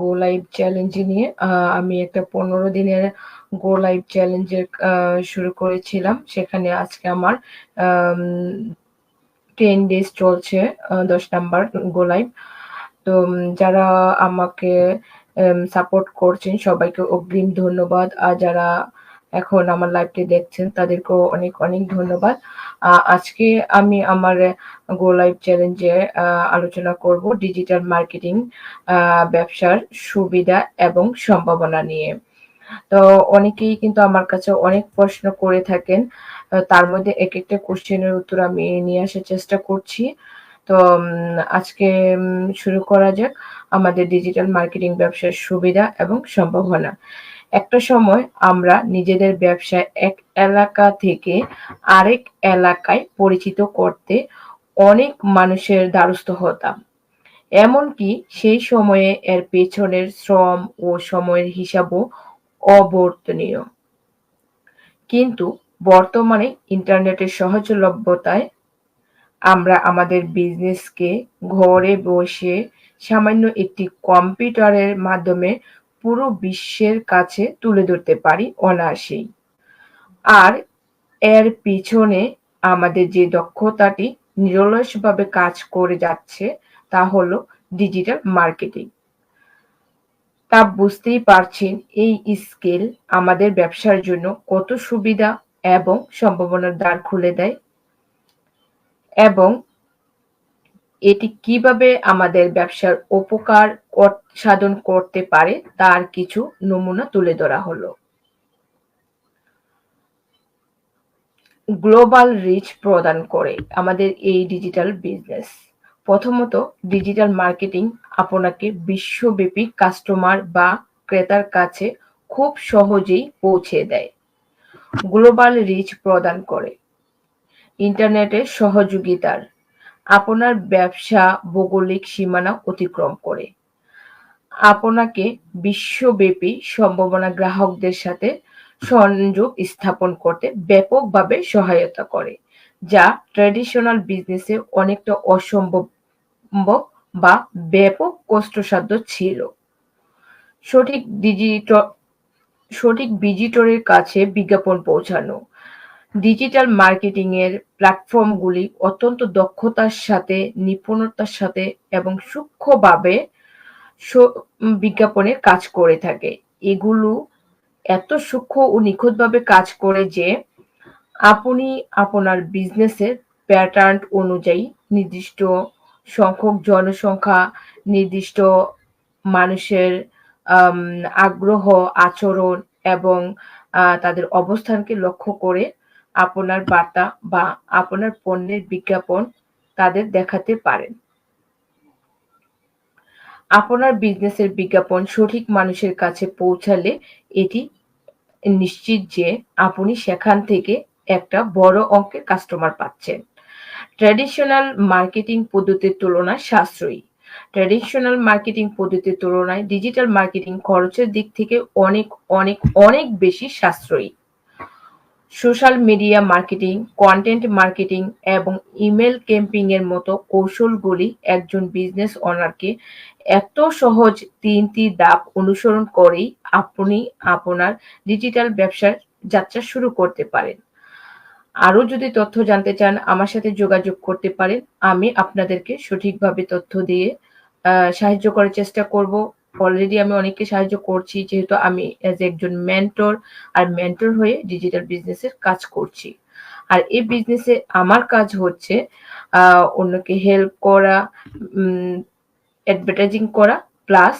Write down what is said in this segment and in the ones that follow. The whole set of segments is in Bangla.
গো লাইভ চ্যালেঞ্জ নিয়ে আমি একটা পনেরো দিনের গো লাইভ চ্যালেঞ্জের শুরু করেছিলাম। সেখানে আজকে আমার টেন ডেজ চলছে দশ নাম্বার গো লাইভ তো যারা আমাকে সাপোর্ট করছেন, সবাইকে অগ্রিম ধন্যবাদ। আর যারা এখন আমার লাইভটি দেখছেন, তাদেরকেও অনেক অনেক ধন্যবাদ। আজকে আমি আমার গো লাইভ চ্যালেঞ্জে আলোচনা করব ডিজিটাল মার্কেটিং ব্যবসার সুবিধা এবং সম্ভাবনা নিয়ে। তো অনেকেই কিন্তু আমার কাছে অনেক প্রশ্ন করে থাকেন তার মধ্যে এক একটা কোশ্চেনের উত্তর আমি নিয়ে আসার চেষ্টা করছি। তো আজকে শুরু করা যাক আমাদের ডিজিটাল মার্কেটিং ব্যবসার সুবিধা এবং সম্ভাবনা। একটা সময় আমরা নিজেদের ব্যবসায় এক এলাকা থেকে আরেক এলাকায় পরিচিত করতে অনেক মানুষের দ্বারস্থ হতাম। এমনকি সেই সময়ে এর পেছনের শ্রম ও সময়ের হিসাবও অবর্তনীয়। কিন্তু বর্তমানে ইন্টারনেটের সহজলভ্যতায় আমরা আমাদের বিজনেসকে ঘরে বসে সামান্য একটি কম্পিউটারের মাধ্যমে পুরো বিশ্বের কাছে তুলে ধরতে পারি অনায়াসেই। আর এর পিছনে আমাদের যে দক্ষতাটি নিরলসভাবে কাজ করে যাচ্ছে তা হলো ডিজিটাল মার্কেটিং তা বুঝতেই পারছেন এই স্কেল আমাদের ব্যবসার জন্য কত সুবিধা এবং সম্ভাবনার দ্বার খুলে দেয় এবং এটি কীভাবে আমাদের ব্যবসার উপকার সাধন করতে পারে তার কিছু নমুনা তুলে ধরা হলো। গ্লোবাল রিচ প্রদান করে আমাদের এই ডিজিটাল বিজনেস। প্রথমত ডিজিটাল মার্কেটিং আপনাকে বিশ্বব্যাপী কাস্টমার বা ক্রেতার কাছে খুব সহজেই পৌঁছে দেয়। গ্লোবাল রিচ প্রদান করে ইন্টারনেটের সহযোগিতার। আপনার ব্যবসা ভৌগোলিক সীমানা অতিক্রম করে। আপনাকে বিশ্বব্যাপী সম্ভাবনা গ্রাহকদের সাথে সংযোগ স্থাপন করতে ব্যাপকভাবে সহায়তা করে, যা ট্র্যাডিশনাল বিজনেসে অনেকটা অসম্ভব বা ব্যাপক কষ্টসাধ্য ছিল। সঠিক ডিজিটাল সঠিক ভিজিটরের কাছে বিজ্ঞাপন পৌঁছানো ডিজিটাল মার্কেটিং এর প্ল্যাটফর্মগুলি অত্যন্ত দক্ষতার সাথে, নিপুণতার সাথে এবং সূক্ষ্মভাবে বিজ্ঞাপনের কাজ করে থাকে। এগুলো এত সূক্ষ্ম ও নিখুঁতভাবে কাজ করে যে আপনি আপনার বিজনেসের প্যাটার্ন অনুযায়ী নির্দিষ্ট সংখ্যক জনসংখ্যা, নির্দিষ্ট মানুষের আগ্রহ, আচরণ এবং তাদের অবস্থানকে লক্ষ্য করে আপনার বার্তা বা আপনার পণ্যের বিজ্ঞাপন তাদের দেখাতে পারেন। আপনার বিজনেসের বিজ্ঞাপন সঠিক মানুষের কাছে পৌঁছালে এটি নিশ্চিত যে আপনি সেখান থেকে একটা বড় অঙ্কের কাস্টমার পাচ্ছেন। ট্র্যাডিশনাল মার্কেটিং পদ্ধতির তুলনায় সাশ্রয়ী। ট্র্যাডিশনাল মার্কেটিং পদ্ধতির তুলনায় ডিজিটাল মার্কেটিং খরচের দিক থেকে অনেক অনেক অনেক বেশি সাশ্রয়ী। Social media marketing, content marketing এবং ইমেল ক্যাম্পিং এর মতো কৌশলগুলি একজন বিজনেস ওনারকে এত সহজ তিনটি ধাপ অনুসরণ করেই আপনি আপনার ডিজিটাল ব্যবসার যাত্রা শুরু করতে পারেন। আরও যদি তথ্য জানতে চান, আমার সাথে যোগাযোগ করতে পারেন। আমি আপনাদেরকে সঠিকভাবে তথ্য দিয়ে সাহায্য করার চেষ্টা করব। অলরেডি আমি অনেককে সাহায্য করছি, যেহেতু আমি এজ একজন মেন্টর আর মেন্টর হয়ে ডিজিটাল বিজনেসের কাজ করছি। আর এই বিজনেসে আমার কাজ হচ্ছে অন্যকে হেল্প করা অ্যাডভার্টাইজিং করা প্লাস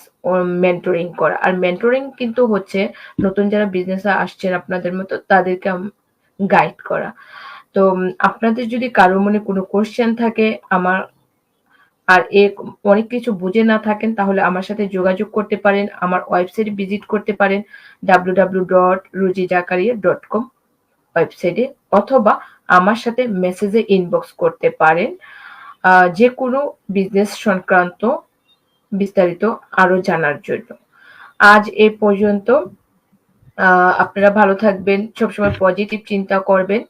মেন্টরিং করা। আর মেন্টরিং কিন্তু হচ্ছে নতুন যারা বিজনেসে আসছেন আপনাদের মতো, তাদেরকে গাইড করা। তো আপনাদের যদি কারও মনে কোনো কোশ্চেন থাকে, আমার আর এ অনেক কিছু বুঝে না থাকেন, তাহলে আমার সাথে যোগাযোগ করতে পারেন, আমার ওয়েবসাইট ভিজিট করতে পারেন ডাব্লু ডাব্লু ডট রুজি জাকারিয়া ডট কম ওয়েবসাইটে, অথবা আমার সাথে মেসেজে ইনবক্স করতে পারেন। যে কোনো বিজনেস সংক্রান্ত বিস্তারিত আরও জানার জন্য। আজ এ পর্যন্ত আপনারা ভালো থাকবেন, সবসময় পজিটিভ চিন্তা করবেন,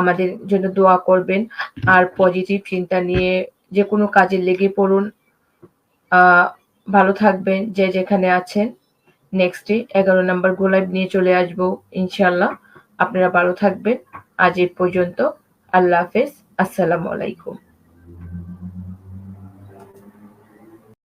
আমাদের জন্য দোয়া করবেন, আর পজিটিভ চিন্তা নিয়ে যে কোনো কাজে লেগে পড়ুন। ভালো থাকবেন যে যেখানে আছেন। নেক্সট নেক্সটে এগারো নাম্বার গোলাপ নিয়ে চলে আসব ইনশাল্লাহ আপনারা ভালো থাকবেন। আজ এ পর্যন্ত আল্লাহ হাফেজ। আসসালামু আলাইকুম।